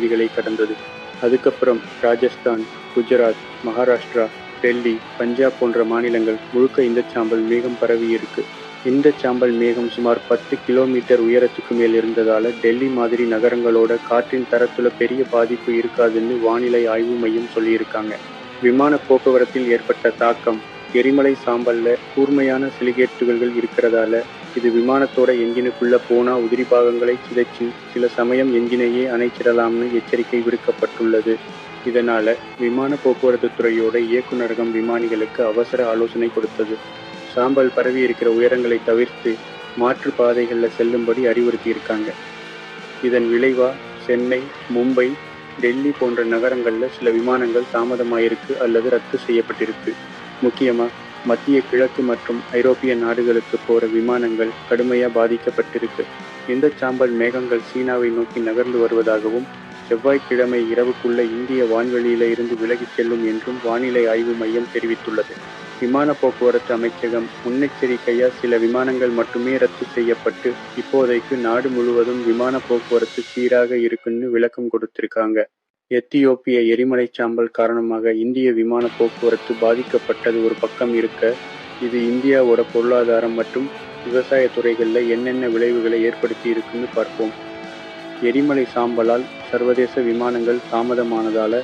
பகுதிகளை கடந்தது. அதுக்கப்புறம் ராஜஸ்தான் குஜராத் மகாராஷ்டிரா டெல்லி பஞ்சாப் போன்ற மாநிலங்கள் முழுக்க இந்த சாம்பல் மேகம் பரவி இருக்கு. இந்த சாம்பல் மேகம் சுமார் பத்து கிலோமீட்டர் உயரத்துக்கு மேல் இருந்ததால டெல்லி மாதிரி நகரங்களோட காற்றின் தரத்துல பெரிய பாதிப்பு இருக்காதுன்னு வானிலை ஆய்வு மையம் சொல்லியிருக்காங்க. விமான போக்குவரத்தில் ஏற்பட்ட தாக்கம் எரிமலை சாம்பல்ல கூர்மையான சிலிகேட்டுகள் இருக்கிறதால இது விமானத்தோட என்ஜினுக்குள்ள போனா உதிரி பாகங்களை சிதைச்சு சில சமயம் என்ஜினையே அணைச்சிடலாம்னு எச்சரிக்கை விடுக்கப்பட்டுள்ளது. இதனால விமான போக்குவரத்து துறையோட இயக்குநரகம் விமானிகளுக்கு அவசர ஆலோசனை கொடுத்தது. சாம்பல் பரவி இருக்கிற உயரங்களை தவிர்த்து மாற்று பாதைகளில் செல்லும்படி அறிவுறுத்தியிருக்காங்க. இதன் விளைவா சென்னை மும்பை டெல்லி போன்ற நகரங்களில் சில விமானங்கள் தாமதமாயிருக்கு அல்லது ரத்து செய்யப்பட்டிருக்கு. முக்கியமாக மத்திய கிழக்கு மற்றும் ஐரோப்பிய நாடுகளுக்கு போற விமானங்கள் கடுமையாக பாதிக்கப்பட்டிருக்கு. இந்த சாம்பல் மேகங்கள் சீனாவை நோக்கி நகர்ந்து வருவதாகவும் செவ்வாய்க்கிழமை இரவுக்குள்ள இந்திய வான்வெளியில இருந்து விலகிச் செல்லும் என்றும் வானிலை ஆய்வு மையம் தெரிவித்துள்ளது. விமான போக்குவரத்து அமைச்சகம் முன்னெச்சரிக்கையா சில விமானங்கள் மட்டுமே ரத்து செய்யப்பட்டு இப்போதைக்கு நாடு முழுவதும் விமான போக்குவரத்து சீராக இருக்குன்னு விளக்கம் கொடுத்திருக்காங்க. எத்தியோப்பிய எரிமலை சாம்பல் காரணமாக இந்திய விமான போக்குவரத்து பாதிக்கப்பட்டது ஒரு பக்கம் இருக்க இது இந்தியாவோட பொருளாதாரம் மற்றும் விவசாய துறைகளில் என்னென்ன விளைவுகளை ஏற்படுத்தி இருக்குன்னு பார்ப்போம். எரிமலை சாம்பலால் சர்வதேச விமானங்கள் தாமதமானதால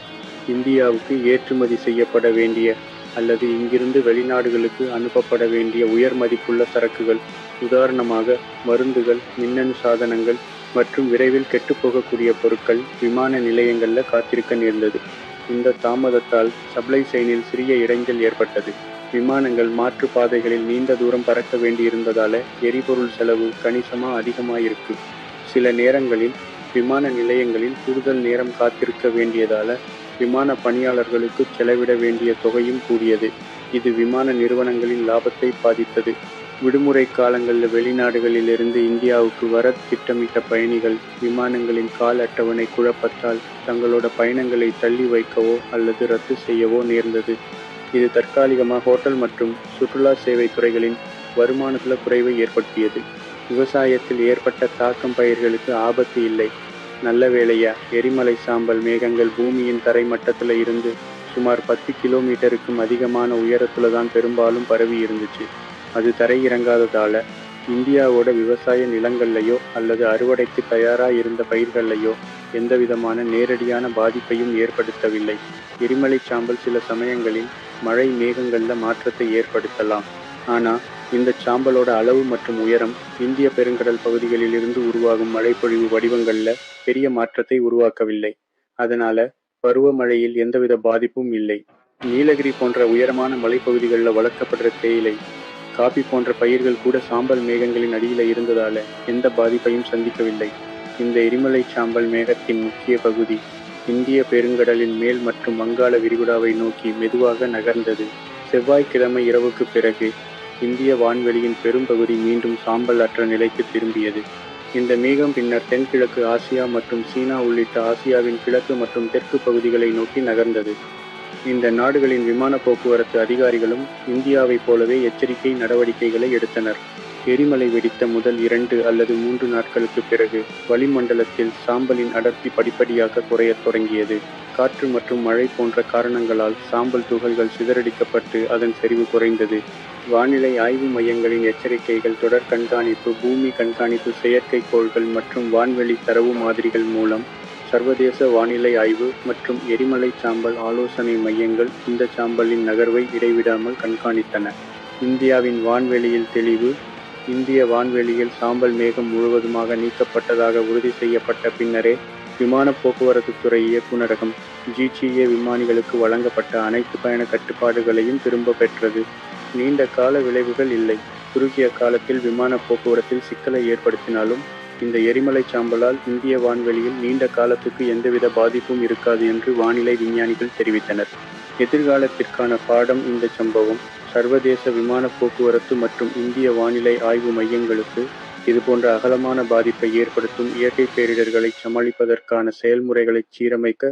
இந்தியாவுக்கு ஏற்றுமதி செய்யப்பட வேண்டிய அல்லது இங்கிருந்து வெளிநாடுகளுக்கு அனுப்பப்பட வேண்டிய உயர் மதிப்புள்ள சரக்குகள் உதாரணமாக மருந்துகள் மின்னணு சாதனங்கள் மற்றும் விரைவில் கெட்டுப்போகக்கூடிய பொருட்கள் விமான நிலையங்களில் காத்திருக்க நேர்ந்தது. இந்த தாமதத்தால் சப்ளை செயினில் சிறிய இடைஞ்சல் ஏற்பட்டது. விமானங்கள் மாற்று பாதைகளில் நீண்ட தூரம் பறக்க வேண்டியிருந்ததால எரிபொருள் செலவு கணிசமாக அதிகமாயிருக்கு. சில நேரங்களில் விமான நிலையங்களில் கூடுதல் நேரம் காத்திருக்க வேண்டியதால விமான பணியாளர்களுக்கு செலவிட வேண்டிய தொகையும் கூடியது. இது விமான நிறுவனங்களின் லாபத்தை பாதித்தது. விடுமுறை காலங்களில் வெளிநாடுகளிலிருந்து இந்தியாவுக்கு வர திட்டமிட்ட பயணிகள் விமானங்களின் கால் அட்டவணை குழப்பத்தால் தங்களோட பயணங்களை தள்ளி வைக்கவோ அல்லது ரத்து செய்யவோ நேர்ந்தது. இது தற்காலிகமாக ஹோட்டல் மற்றும் சுற்றுலா சேவை துறைகளின் வருமானத்தில் குறைவை ஏற்படுத்தியது. விவசாயத்தில் ஏற்பட்ட தாக்கம் பயிர்களுக்கு ஆபத்து இல்லை. நல்ல வேளையா எரிமலை சாம்பல் மேகங்கள் பூமியின் தரை மட்டத்தில் இருந்து சுமார் பத்து கிலோமீட்டருக்கும் அதிகமான உயரத்தில் தான் பெரும்பாலும் பரவி இருந்துச்சு. அது தரையிறங்காததால இந்தியாவோட விவசாய நிலங்கள்லையோ அல்லது அறுவடைக்கு தயாராக இருந்த பயிர்கள்லையோ எந்த விதமான நேரடியான பாதிப்பையும் ஏற்படுத்தவில்லை. எரிமலை சாம்பல் சில சமயங்களில் மழை மேகங்களில் மாற்றத்தை ஏற்படுத்தலாம். ஆனால் இந்த சாம்பலோட அளவு மற்றும் உயரம் இந்திய பெருங்கடல் பகுதிகளில் இருந்து உருவாகும் மழைப்பொழிவு வடிவங்களில் பெரிய மாற்றத்தை உருவாக்கவில்லை. அதனால பருவமழையில் எந்தவித பாதிப்பும் இல்லை. நீலகிரி போன்ற உயரமான மலைப்பகுதிகளில் வளர்க்கப்படுற தேயிலை காபி போன்ற பயிர்கள் கூட சாம்பல் மேகங்களின் அடியில் இருந்ததால எந்த பாதிப்பையும் சந்திக்கவில்லை. இந்த எரிமலை சாம்பல் மேகத்தின் முக்கிய பகுதி இந்திய பெருங்கடலின் மேல் மற்றும் வங்காள விரிகுடாவை நோக்கி மெதுவாக நகர்ந்தது. செவ்வாய்க்கிழமை இரவுக்கு பிறகு இந்திய வான்வெளியின் பெரும்பகுதி மீண்டும் சாம்பல் அற்ற நிலைக்கு திரும்பியது. இந்த மேகம் பின்னர் தென்கிழக்கு ஆசியா மற்றும் சீனா உள்ளிட்ட ஆசியாவின் கிழக்கு மற்றும் தெற்கு பகுதிகளை நோக்கி நகர்ந்தது. இந்த நாடுகளின் விமான போக்குவரத்து அதிகாரிகளும் இந்தியாவைப் போலவே எச்சரிக்கை நடவடிக்கைகளை எடுத்தனர். எரிமலை வெடித்த முதல் இரண்டு அல்லது மூன்று நாட்களுக்கு பிறகு வளிமண்டலத்தில் சாம்பலின் அடர்த்தி படிப்படியாக குறையத் தொடங்கியது. காற்று மற்றும் மழை போன்ற காரணங்களால் சாம்பல் துகள்கள் சிதறடிக்கப்பட்டு அதன் செறிவு குறைந்தது. வானிலை ஆய்வு மையங்களின் எச்சரிக்கைகள் தொடர் கண்காணிப்பு பூமி கண்காணிப்பு செயற்கைக்கோள்கள் மற்றும் வான்வெளி தரவு மாதிரிகள் மூலம் சர்வதேச வானிலை ஆய்வு மற்றும் எரிமலை சாம்பல் ஆலோசனை மையங்கள் இந்த சாம்பலின் நகர்வை இடைவிடாமல் கண்காணித்தன. இந்தியாவின் வான்வெளியில் தெளிவு இந்திய வான்வெளியில் சாம்பல் மேகம் முழுவதுமாக நீக்கப்பட்டதாக உறுதி செய்யப்பட்ட பின்னரே விமான போக்குவரத்து துறை இயக்குநரகம் ஜிசிஏ விமானிகளுக்கு வழங்கப்பட்ட அனைத்து பயண கட்டுப்பாடுகளையும் திரும்ப பெற்றது. நீண்ட கால விளைவுகள் இல்லை. குறுகிய காலத்தில் விமான போக்குவரத்தில் சிக்கலை ஏற்படுத்தினாலும் இந்த எரிமலை சாம்பலால் இந்திய வான்வெளியில் நீண்ட காலத்துக்கு எந்தவித பாதிப்பும் இருக்காது என்று வானிலை விஞ்ஞானிகள் தெரிவித்தனர். எதிர்காலத்திற்கான பாடம் இந்த சம்பவம். சர்வதேச விமான போக்குவரத்து மற்றும் இந்திய வானிலை ஆய்வு மையங்களுக்கு இதுபோன்ற அகலமான பாதிப்பை ஏற்படுத்தும் இயற்கை பேரிடர்களை சமாளிப்பதற்கான செயல்முறைகளை சீரமைக்க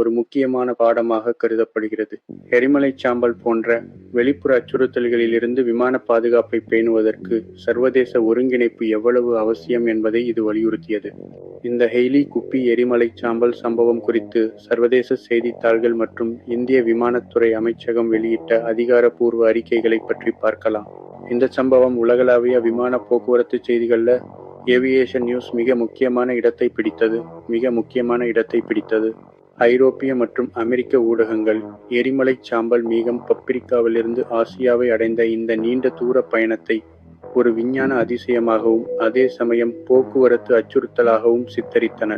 ஒரு முக்கியமான பாடமாக கருதப்படுகிறது. எரிமலை சாம்பல் போன்ற வெளிப்புற அச்சுறுத்தல்களிலிருந்து விமான பாதுகாப்பை பேணுவதற்கு சர்வதேச ஒருங்கிணைப்பு எவ்வளவு அவசியம் என்பதை இது வலியுறுத்தியது. இந்த ஹெய்லி குப்பி எரிமலை சாம்பல் சம்பவம் குறித்து சர்வதேச செய்தித்தாள்கள் மற்றும் இந்திய விமானத்துறை அமைச்சகம் வெளியிட்ட அதிகாரப்பூர்வ அறிக்கைகளை பற்றி பார்க்கலாம். இந்த சம்பவம் உலகளாவிய விமான போக்குவரத்து செய்திகளில் ஏவியேஷன் நியூஸ் மிக முக்கியமான இடத்தை பிடித்தது மிக முக்கியமான இடத்தை பிடித்தது. ஐரோப்பிய மற்றும் அமெரிக்க ஊடகங்கள் எரிமலை சாம்பல் மீகம் பப்பிரிக்காவிலிருந்து ஆசியாவை அடைந்த இந்த நீண்ட தூர பயணத்தை ஒரு விஞ்ஞான அதிசயமாகவும் அதே சமயம் போக்குவரத்து அச்சுறுத்தலாகவும் சித்தரித்தன.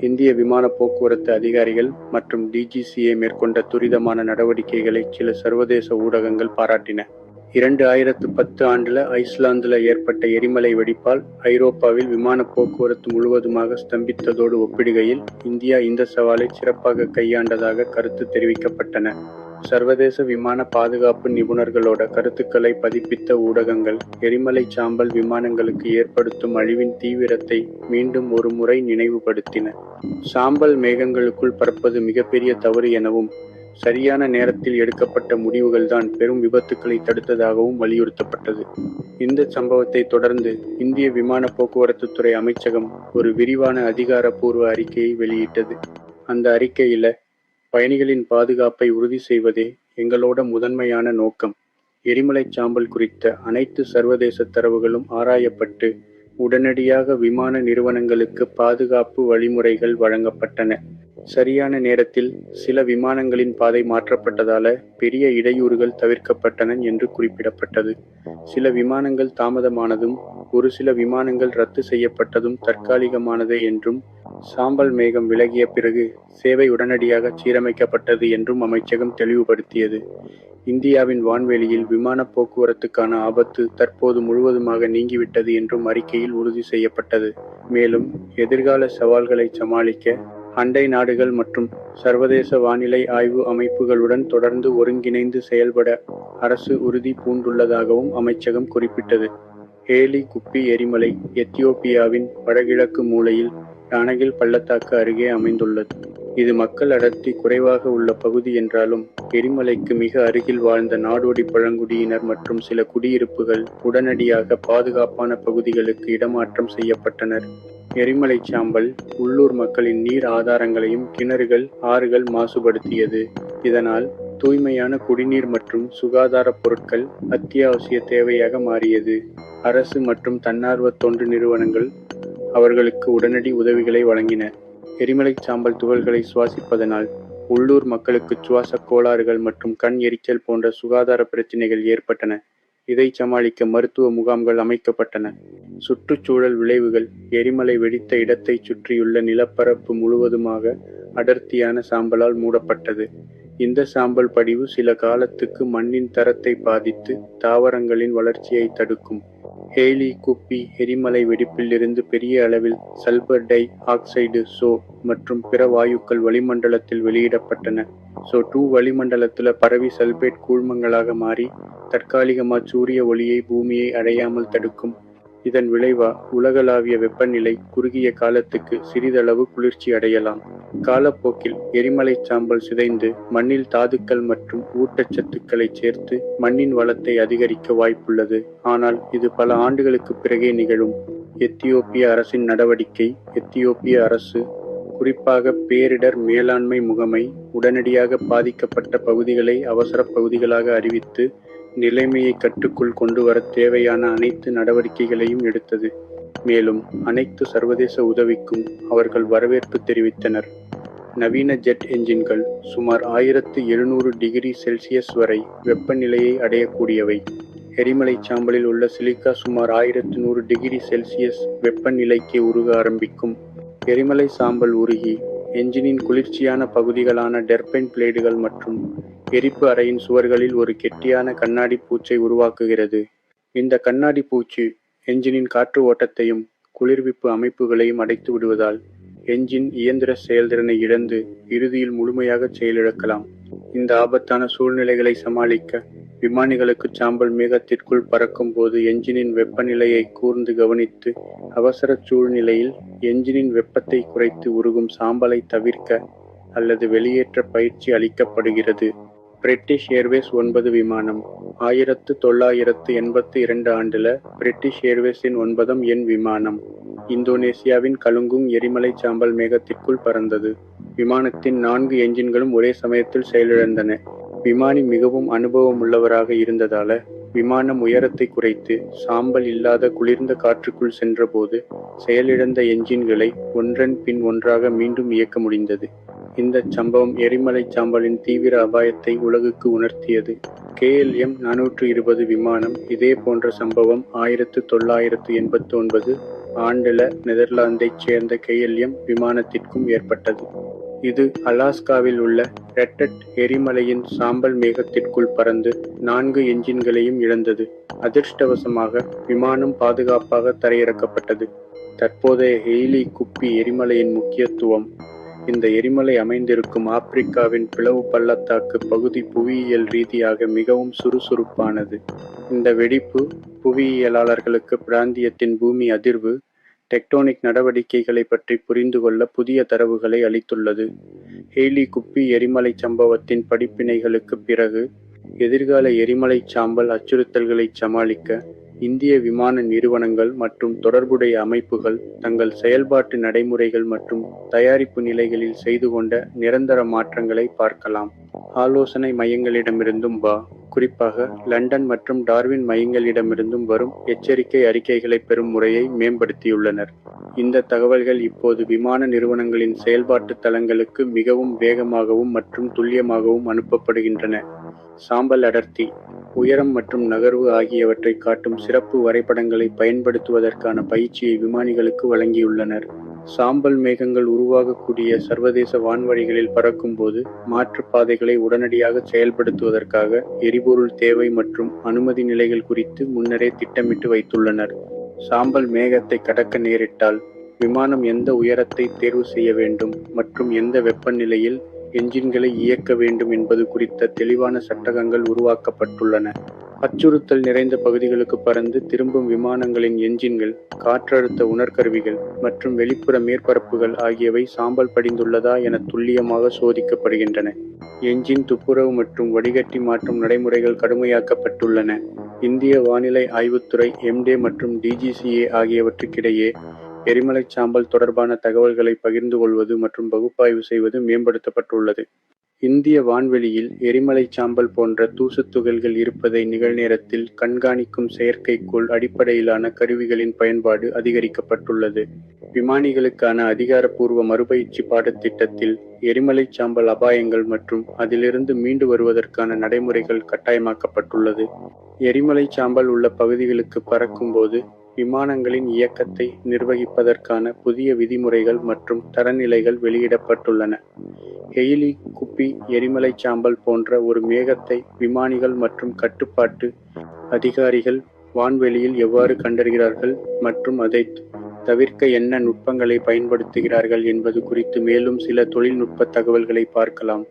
இந்திய விமான போக்குவரத்து அதிகாரிகள் மற்றும் டிஜிசிஏ மேற்கொண்ட துரிதமான நடவடிக்கைகளை சில சர்வதேச ஊடகங்கள் பாராட்டின. இரண்டு ஆயிரத்து பத்து ஆண்டுல ஐஸ்லாந்துல ஏற்பட்ட எரிமலை வெடிப்பால் ஐரோப்பாவில் விமான போக்குவரத்து முழுவதுமாக ஸ்தம்பித்ததோடு ஒப்பிடுகையில் இந்தியா இந்த சவாலை சிறப்பாக கையாண்டதாக கருத்து தெரிவிக்கப்பட்டன. சர்வதேச விமான பாதுகாப்பு நிபுணர்களோட கருத்துக்களை பதிப்பித்த ஊடகங்கள் எரிமலை சாம்பல் விமானங்களுக்கு ஏற்படுத்தும் அழிவின் தீவிரத்தை மீண்டும் ஒரு முறை நினைவுபடுத்தின. சாம்பல் மேகங்களுக்குள் பறப்பது மிகப்பெரிய தவறு எனவும் சரியான நேரத்தில் எடுக்கப்பட்ட முடிவுகள்தான் பெரும் விபத்துக்களை தடுத்ததாகவும் வலியுறுத்தப்பட்டது. இந்த சம்பவத்தை தொடர்ந்து இந்திய விமான போக்குவரத்து துறை அமைச்சகம் ஒரு விரிவான அதிகாரப்பூர்வ அறிக்கையை வெளியிட்டது. அந்த அறிக்கையில பயணிகளின் பாதுகாப்பை உறுதி செய்வதே எங்களோட முதன்மையான நோக்கம். எரிமலை சாம்பல் குறித்த அனைத்து சர்வதேச தரவுகளும் ஆராயப்பட்டு உடனடியாக விமான நிறுவனங்களுக்கு பாதுகாப்பு வழிமுறைகள் வழங்கப்பட்டன. சரியான நேரத்தில் சில விமானங்களின் பாதை மாற்றப்பட்டதால பெரிய இடையூறுகள் தவிர்க்கப்பட்டன என்று குறிப்பிடப்பட்டது. சில விமானங்கள் தாமதமானதும் ஒரு சில விமானங்கள் ரத்து செய்யப்பட்டதும் தற்காலிகமானது என்றும் சாம்பல் மேகம் விலகிய பிறகு சேவை உடனடியாக சீரமைக்கப்பட்டது என்றும் அமைச்சகம் தெளிவுபடுத்தியது. இந்தியாவின் வான்வெளியில் விமான போக்குவரத்துக்கான ஆபத்து தற்போது முழுவதுமாக நீங்கிவிட்டது என்றும் அறிக்கையில் உறுதி செய்யப்பட்டது. மேலும் எதிர்கால சவால்களை சமாளிக்க அண்டை நாடுகள் மற்றும் சர்வதேச வானிலை ஆய்வு அமைப்புகளுடன் தொடர்ந்து ஒருங்கிணைந்து செயல்பட அரசு உறுதி பூண்டுள்ளதாகவும் அமைச்சகம் குறிப்பிட்டது. ஹேலி குப்பி எரிமலை எத்தியோப்பியாவின் வடகிழக்கு மூலையில் டானகில் பள்ளத்தாக்கு அருகே அமைந்துள்ளது. இது மக்கள் அடர்த்தி குறைவாக உள்ள பகுதி என்றாலும் எரிமலைக்கு மிக அருகில் வாழ்ந்த நாடோடி பழங்குடியினர் மற்றும் சில குடியிருப்புகள் உடனடியாக பாதுகாப்பான பகுதிகளுக்கு இடமாற்றம் செய்யப்பட்டனர். எரிமலை சாம்பல் உள்ளூர் மக்களின் நீர் ஆதாரங்களையும் கிணறுகள் ஆறுகள் மாசுபடுத்தியது. இதனால் தூய்மையான குடிநீர் மற்றும் சுகாதார பொருட்கள் அத்தியாவசிய தேவையாக மாறியது. அரசு மற்றும் தன்னார்வ தொண்டு நிறுவனங்கள் அவர்களுக்கு உடனடி உதவிகளை வழங்கின. எரிமலை சாம்பல் துகள்களை சுவாசிப்பதனால் உள்ளூர் மக்களுக்கு சுவாசக் கோளாறுகள் மற்றும் கண் எரிச்சல் போன்ற சுகாதார பிரச்சினைகள் ஏற்பட்டன. இதை சமாளிக்க மருத்துவ முகாம்கள் அமைக்கப்பட்டன. சுற்றுச்சூழல் விளைவுகள் எரிமலை வெடித்த இடத்தை சுற்றியுள்ள நிலப்பரப்பு முழுவதுமாக அடர்த்தியான சாம்பலால் மூடப்பட்டது. இந்த சாம்பல் படிவு சில காலத்துக்கு மண்ணின் தரத்தை பாதித்து தாவரங்களின் வளர்ச்சியை தடுக்கும். ஹேலி குப்பி எரிமலை வெடிப்பிலிருந்து பெரிய அளவில் சல்பர் டை ஆக்சைடு சோ மற்றும் பிற வாயுக்கள் வளிமண்டலத்தில் வெளியிடப்பட்டன. சோ டூ வளிமண்டலத்தில் பரவி சல்பேட் கூழ்மங்களாக மாறி தற்காலிகமா சூரிய ஒளியை பூமியை அடையாமல் தடுக்கும் இதன் விளைவா உலகளாவிய வெப்பநிலை குறுகிய காலத்துக்கு சிறிதளவு குளிர்ச்சி அடையலாம். காலப்போக்கில் எரிமலை சாம்பல் சிதைந்து மண்ணில் தாதுக்கள் மற்றும் ஊட்டச்சத்துக்களை சேர்த்து மண்ணின் வளத்தை அதிகரிக்க வாய்ப்புள்ளது. ஆனால் இது பல ஆண்டுகளுக்கு பிறகே நிகழும். எத்தியோப்பிய அரசின் நடவடிக்கை எத்தியோப்பிய அரசு குறிப்பாக பேரிடர் மேலாண்மை முகமை உடனடியாக பாதிக்கப்பட்ட பகுதிகளை அவசர பகுதிகளாக அறிவித்து நிலைமையை கட்டுக்குள் கொண்டு வர தேவையான அனைத்து நடவடிக்கைகளையும் எடுத்தது. மேலும் அனைத்து சர்வதேச உதவிக்கும் அவர்கள் வரவேற்பு தெரிவித்தனர். நவீன ஜெட் என்ஜின்கள் சுமார் ஆயிரத்து எழுநூறு டிகிரி செல்சியஸ் வரை வெப்பநிலையை அடையக்கூடியவை. எரிமலை சாம்பலில் உள்ள சிலிக்கா சுமார் ஆயிரத்து நூறு டிகிரி செல்சியஸ் வெப்பநிலைக்கு உருக ஆரம்பிக்கும். எரிமலை சாம்பல் உருகி என்ஜினின் குளிர்ச்சியான பகுதிகளான டெர்பைன் பிளேடுகள் மற்றும் எரிப்பு அறையின் சுவர்களில் ஒரு கெட்டியான கண்ணாடி பூச்சை உருவாக்குகிறது. இந்த கண்ணாடி பூச்சு என்ஜினின் காற்று ஓட்டத்தையும் குளிர்விப்பு அமைப்புகளையும் அடைத்து விடுவதால் என்ஜின் இயந்திர செயல்திறனை இழந்து இறுதியில் முழுமையாக செயலிழக்கலாம். இந்த ஆபத்தான சூழ்நிலைகளை சமாளிக்க விமானிகளுக்கு சாம்பல் மேகத்திற்குள் பறக்கும் போது என்ஜினின் வெப்பநிலையை கூர்ந்து கவனித்து அவசர சூழ்நிலையில் என்ஜினின் வெப்பத்தை குறைத்து உருகும் சாம்பலை தவிர்க்க அல்லது வெளியேற்ற பயிற்சி அளிக்கப்படுகிறது. பிரிட்டிஷ் ஏர்வேஸ் ஒன்பது விமானம். ஆயிரத்து தொள்ளாயிரத்து எண்பத்தி இரண்டு ஆண்டுல பிரிட்டிஷ் ஏர்வேஸின் ஒன்பதாம் எண் விமானம். இந்தோனேசியாவின் கலுங்குங் எரிமலை சாம்பல் மேகத்திற்குள் பறந்தது. விமானத்தின் நான்கு என்ஜின்களும் ஒரே சமயத்தில் செயலிழந்தன. விமானி மிகவும் அனுபவம் உள்ளவராக இருந்ததால விமானம் உயரத்தை குறைத்து சாம்பல் இல்லாத குளிர்ந்த காற்றுக்குள் சென்றபோது செயலிழந்த என்ஜின்களை ஒன்றன் பின் ஒன்றாக மீண்டும் இயக்க முடிந்தது. இந்த சம்பவம் எரிமலை சாம்பலின் தீவிர அபாயத்தை உலகுக்கு உணர்த்தியது. கேஎல்எம் நானூற்று இருபது விமானம் இதே போன்ற சம்பவம் ஆயிரத்து தொள்ளாயிரத்து எண்பத்தி ஒன்பது ஆண்டுல நெதர்லாந்தைச் சேர்ந்த கேஎல்எம் விமானத்திற்கும் ஏற்பட்டது. இது அலாஸ்காவில் உள்ள ரெட்டட் எரிமலையின் சாம்பல் மேகத்திற்குள் பறந்து நான்கு என்ஜின்களையும் இழந்தது. அதிர்ஷ்டவசமாக விமானம் பாதுகாப்பாக தரையிறக்கப்பட்டது. தற்போதைய ஹெய்லி குப்பி எரிமலையின் முக்கியத்துவம். இந்த எரிமலை அமைந்திருக்கும் ஆப்பிரிக்காவின் பிளவு பள்ளத்தாக்கு பகுதி புவியியல் ரீதியாக மிகவும் சுறுசுறுப்பானது. இந்த வெடிப்பு புவியியலாளர்களுக்கு பிராந்தியத்தின் பூமி அதிர்வு டெக்டோனிக் நடவடிக்கைகளை பற்றி புரிந்து கொள்ள புதிய தரவுகளை அளித்துள்ளது. ஹெய்லி குப்பி எரிமலை சம்பவத்தின் படிப்பினைகளுக்கு பிறகு எதிர்கால எரிமலை சாம்பல் அச்சுறுத்தல்களை சமாளிக்க இந்திய விமான நிறுவனங்கள் மற்றும் தொடர்புடைய அமைப்புகள் தங்கள் செயல்பாட்டு நடைமுறைகள் மற்றும் தயாரிப்பு நிலைகளில் செய்து கொண்ட நிரந்தர மாற்றங்களை பார்க்கலாம். ஆலோசனை மையங்களிடமிருந்தும் வா. குறிப்பாக லண்டன் மற்றும் டார்வின் மையங்களிடமிருந்தும் வரும் எச்சரிக்கை அறிக்கைகளை பெறும் முறையை மேம்படுத்தியுள்ளனர். இந்த தகவல்கள் இப்போது விமான நிறுவனங்களின் செயல்பாட்டு தளங்களுக்கு மிகவும் வேகமாகவும் மற்றும் துல்லியமாகவும் அனுப்பப்படுகின்றன. சாம்பல் அடர்த்தி உயரம் மற்றும் நகர்வு ஆகியவற்றை காட்டும் சிறப்பு வரைபடங்களை பயன்படுத்துவதற்கான பயிற்சியை விமானிகளுக்கு வழங்கியுள்ளனர். சாம்பல் மேகங்கள் உருவாகக்கூடிய சர்வதேச வான்வழிகளில் பறக்கும்போது மாற்றுப்பாதைகளை உடனடியாக செயல்படுத்துவதற்காக எரிபொருள் தேவை மற்றும் அனுமதி நிலைகள் குறித்து முன்னரே திட்டமிட்டு வைத்துள்ளனர். சாம்பல் மேகத்தை கடக்க நேரிட்டால் விமானம் எந்த உயரத்தை தேர்வு செய்ய வேண்டும் மற்றும் எந்த வெப்பநிலையில் என்ஜின்களை இயக்க வேண்டும் என்பது குறித்த தெளிவான சட்டகங்கள் உருவாக்கப்பட்டுள்ளன. அச்சுறுத்தல் நிறைந்த பகுதிகளுக்கு பறந்து திரும்பும் விமானங்களின் என்ஜின்கள் காற்றழுத்த உணர்கருவிகள் மற்றும் வெளிப்புற மேற்பரப்புகள் ஆகியவை சாம்பல் படிந்துள்ளதா என துல்லியமாக சோதிக்கப்படுகின்றன. என்ஜின் துப்புரவு மற்றும் வடிகட்டி மாற்றும் நடைமுறைகள் கடுமையாக்கப்பட்டுள்ளன. இந்திய வானிலை ஆய்வுத்துறை எம்டே மற்றும் டிஜிசிஏ ஆகியவற்றுக்கிடையே எரிமலை சாம்பல் தொடர்பான தகவல்களை பகிர்ந்து கொள்வது மற்றும் பகுப்பாய்வு செய்வது மேம்படுத்தப்பட்டுள்ளது. இந்திய வான்வெளியில் எரிமலை சாம்பல் போன்ற தூசு துகள்கள் இருப்பதை நிகழ்நேரத்தில் கண்காணிக்கும் செயற்கைக்கோள் அடிப்படையிலான கருவிகளின் பயன்பாடு அதிகரிக்கப்பட்டுள்ளது. விமானிகளுக்கான அதிகாரப்பூர்வ மறுபயிற்சி பாடத்திட்டத்தில் எரிமலை சாம்பல் அபாயங்கள் மற்றும் அதிலிருந்து மீண்டு வருவதற்கான நடைமுறைகள் கட்டாயமாக்கப்பட்டுள்ளது. எரிமலை சாம்பல் உள்ள பகுதிகளுக்கு பறக்கும்போது விமானங்களின் இயக்கத்தை நிர்வகிப்பதற்கான புதிய விதிமுறைகள் மற்றும் தரநிலைகள் வெளியிடப்பட்டுள்ளன. ஹெய்லி குப்பி எரிமலை சாம்பல் போன்ற ஒரு மேகத்தை விமானிகள் மற்றும் கட்டுப்பாட்டு அதிகாரிகள் வான்வெளியில் எவ்வாறு கண்டறிகிறார்கள் மற்றும் அதை தவிர்க்க என்ன நுட்பங்களை பயன்படுத்துகிறார்கள் என்பது குறித்து மேலும் சில தொழில்நுட்ப தகவல்களை பார்க்கலாம்.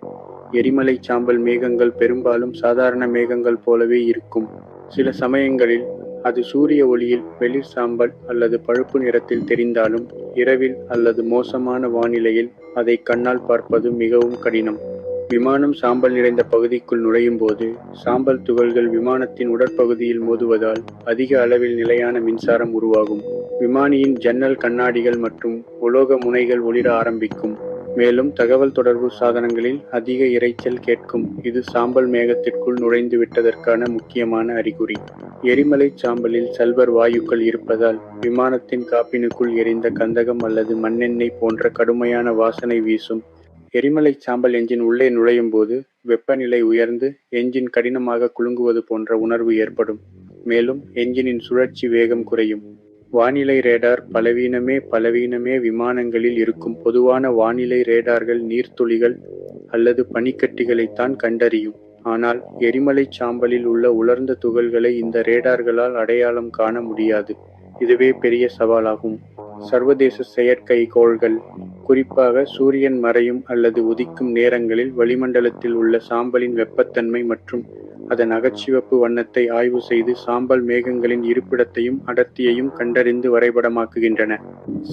எரிமலை சாம்பல் மேகங்கள் பெரும்பாலும் சாதாரண மேகங்கள் போலவே இருக்கும். சில சமயங்களில் அது சூரிய ஒளியில் வெளிர் சாம்பல் அல்லது பழுப்பு நிறத்தில் தெரிந்தாலும் இரவில் அல்லது மோசமான வானிலையில் அதை கண்ணால் பார்ப்பது மிகவும் கடினம். விமானம் சாம்பல் நிறைந்த பகுதிக்குள் நுழையும் போது சாம்பல் துகள்கள் விமானத்தின் உடற்பகுதியில் மோதுவதால் அதிக அளவில் நிலையான மின்சாரம் உருவாகும். விமானியின் ஜன்னல் கண்ணாடிகள் மற்றும் உலோக முனைகள் ஒளிர ஆரம்பிக்கும். மேலும் தகவல் தொடர்பு சாதனங்களில் அதிக இரைச்சல் கேட்கும். இது சாம்பல் மேகத்திற்குள் நுழைந்து விட்டதற்கான முக்கியமான அறிகுறி. எரிமலை சாம்பலில் சல்வர் வாயுக்கள் இருப்பதால் விமானத்தின் காப்பினுக்குள் எரிந்த கந்தகம் அல்லது மண்ணெண்ணெய் போன்ற கடுமையான வாசனை வீசும். எரிமலை சாம்பல் என்ஜின் உள்ளே நுழையும் போது வெப்பநிலை உயர்ந்து என்ஜின் கடினமாக குலுங்குவது போன்ற உணர்வு ஏற்படும். மேலும் என்ஜினின் சுழற்சி வேகம் குறையும். வானிலை ரேடார் பலவீனமே பலவீனமே விமானங்களில் இருக்கும் பொதுவான வானிலை ரேடார்கள் நீர்த்துளிகள் அல்லது பனிக்கட்டிகளைத்தான் கண்டறியும். ஆனால் எரிமலை சாம்பலில் உள்ள உலர்ந்த துகள்களை இந்த ரேடார்களால் அடையாளம் காண முடியாது. இதுவே பெரிய சவாலாகும். சர்வதேச செயற்கைக்கோள்கள் குறிப்பாக சூரியன் மறையும் அல்லது உதிக்கும் நேரங்களில் வளிமண்டலத்தில் உள்ள சாம்பலின் வெப்பத்தன்மை மற்றும் அதன் அகச்சிவப்பு வண்ணத்தை ஆய்வு செய்து சாம்பல் மேகங்களின் இருப்பிடத்தையும் அடர்த்தியையும் கண்டறிந்து வரைபடமாக்குகின்றன.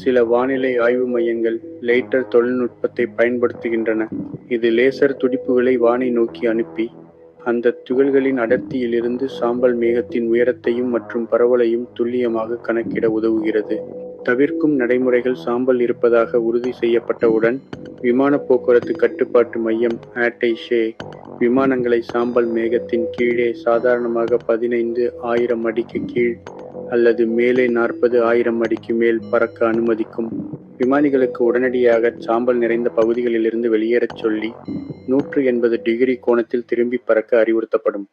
சில வானிலை ஆய்வு மையங்கள் லேட்டர் தொழில்நுட்பத்தை பயன்படுத்துகின்றன. இது லேசர் துடிப்புகளை வானை நோக்கி அனுப்பி, அந்த துகள்களின் அடர்த்தியிலிருந்து சாம்பல் மேகத்தின் உயரத்தையும் மற்றும் பரவலையும் துல்லியமாக கணக்கிட உதவுகிறது. தவிர்க்கும் நடைமுறைகள் சாம்பல் இருப்பதாக உறுதி செய்யப்பட்டவுடன், விமான போக்குவரத்து கட்டுப்பாட்டு மையம் ஆட்டைஷே விமானங்களை சாம்பல் மேகத்தின் கீழே சாதாரணமாக பதினைந்து ஆயிரம் அடிக்கு கீழ் அல்லது மேலே நாற்பது ஆயிரம் அடிக்கு மேல் பறக்க அனுமதிக்கும். விமானிகளுக்கு உடனடியாக சாம்பல் நிறைந்த பகுதிகளிலிருந்து வெளியேறச் சொல்லி, நூற்று எண்பது டிகிரி கோணத்தில் திரும்பிப் பறக்க அறிவுறுத்தப்படும்.